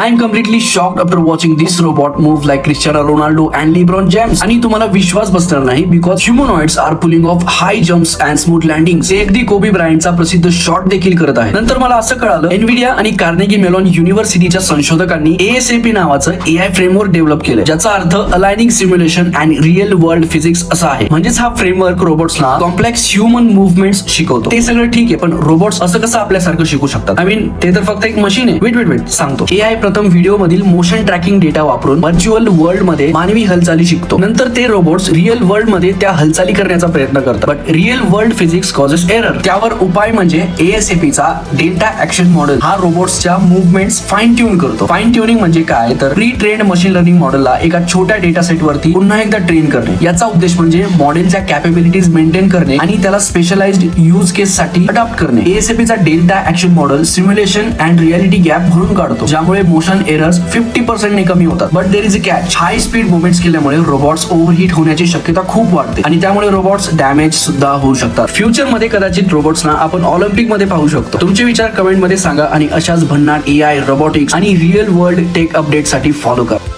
I am completely shocked after watching this robot move like Cristiano Ronaldo and LeBron James आणि तुम्हाला विश्वास बसणार नाही because humanoids are pulling off high jumps and smooth landing ते अगदी कोबी ब्रायंडचा प्रसिद्ध शॉट देखील करत आहे नंतर मला असं कळालं एनविडिया आणि कार्नेगी मेलॉन युनिव्हर्सिटीच्या संशोधकांनी एएसएपी नावाचं एआय फ्रेमवर्क डेव्हलप केलं ज्याचा अर्थ aligning simulation and real world physics असा आहे. म्हणजेच हा फ्रेमवर्क रोबोट्सना कॉम्प्लेक्स ह्युमन मुव्हमेंट्स शिकवतो. ते सगळं ठीक आहे पण रोबोट्स असं कसं आपल्यासारखं शिकू शकतात? आय मीन ते तर फक्त एक मशीन आहे. वेट वेट वेट सांगतो. एआय प्रथम व्हिडिओ मधील मोशन ट्रॅकिंग डेटा वापरून व्हर्च्युअल वर्ल्डमध्ये मानवी हालचाली शिकतो. नंतर ते रोबोट्स रिअल वर्ल्डमध्ये त्या हालचाली करण्याचा प्रयत्न करतात. But real world physics causes error त्यावर उपाय म्हणजे एएसएपीचा चा ऍक्शन मॉडेल हा रोबोट्सच्या मुवमेंट्स फाईन ट्यून करतो. फाईन ट्युनिंग म्हणजे काय? तर प्री ट्रेन्ड मशीन लर्निंग मॉडेलला एका छोट्या डेटा सेट वरती पुन्हा एकदा ट्रेन करणे. याचा उद्देश म्हणजे मॉडेलच्या कॅपेबिलिटीज मेंटेन करणे आणि त्याला स्पेशलाइज्ड यूज केस साठी अडॉप्ट करणे. एएसएपीचा चा delta action model simulation and reality gap भरून काढतो. ज्यामुळे मोशन एरर्स फिफ्टी पर्सेंटने कमी होतात. But there is a catch high speed movements केल्यामुळे रोबोट्स ओव्हरहीट होण्याची शक्यता खूप वाढते. आणि त्यामुळे रोबोट्स डॅमेज सुद्धा होऊ शकतात. फ्युचरमध्ये कदाचित रोबोट्सना आपण ऑलिम्पिकमध्ये पाहू शकतो. तुमचे विचार कमेंटमध्ये सांगा आणि अशाच भन्नाट ए आय रोबोटिक्स आणि रिअल वर्ल्ड टेक अपडेटसाठी फॉलो करा.